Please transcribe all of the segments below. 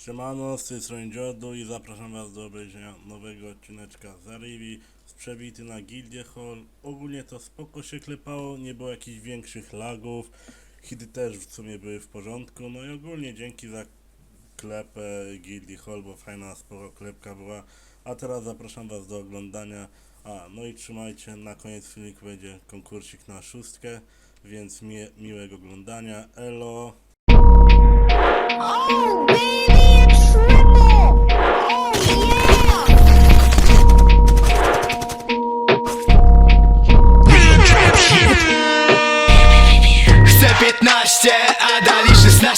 Siemano, z tej strony Jordu i zapraszam was do obejrzenia nowego odcineczka z Arrivi z przebity na Gildię Hall. Ogólnie to spoko się klepało, nie było jakichś większych lagów. Hity też w sumie były w porządku. No i ogólnie dzięki za klepę Gildii Hall, bo fajna spoko klepka była. A teraz zapraszam was do oglądania. A, no i trzymajcie, na koniec filmiku będzie konkursik na szóstkę, więc mi miłego oglądania. Elo! Oh,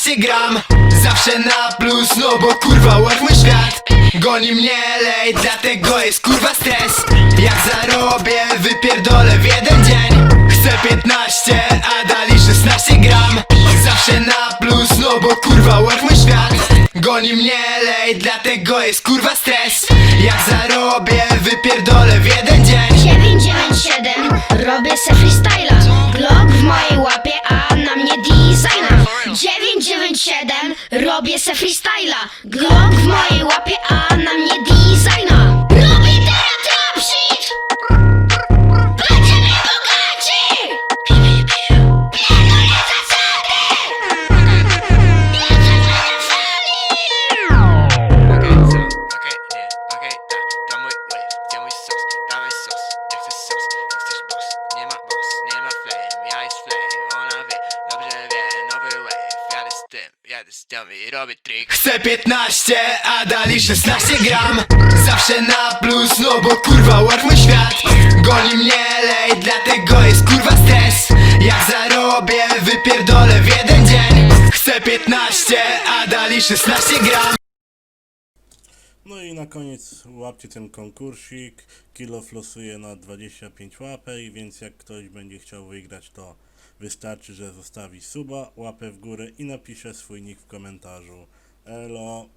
12 gram Zawsze na plus, no bo kurwa łeb mój świat. Goni mnie lej, dlatego jest kurwa stres. Jak zarobię, wypierdolę w jeden dzień. Chcę 15, a dali 16 gram. Zawsze na plus, no bo kurwa łeb mój świat. Goni mnie lej, dlatego jest kurwa stres. Jak zarobię, wypierdolę w jeden dzień. 997, robię se freestyla. Glock w mojej łapie. 997 Robię se freestyla. Glock w mojej tym i robię trik. Chcę 15, a dali 16 gram, zawsze na plus, no bo kurwa łatw mój świat, goni mnie lej, dlatego jest kurwa stres, jak zarobię, wypierdolę w jeden dzień, chcę 15, a dali 16 gram. No i na koniec łapcie ten konkursik. Kilo losuje na 25 łapek, więc jak ktoś będzie chciał wygrać, to wystarczy, że zostawi suba, łapę w górę i napisze swój nick w komentarzu. Elo!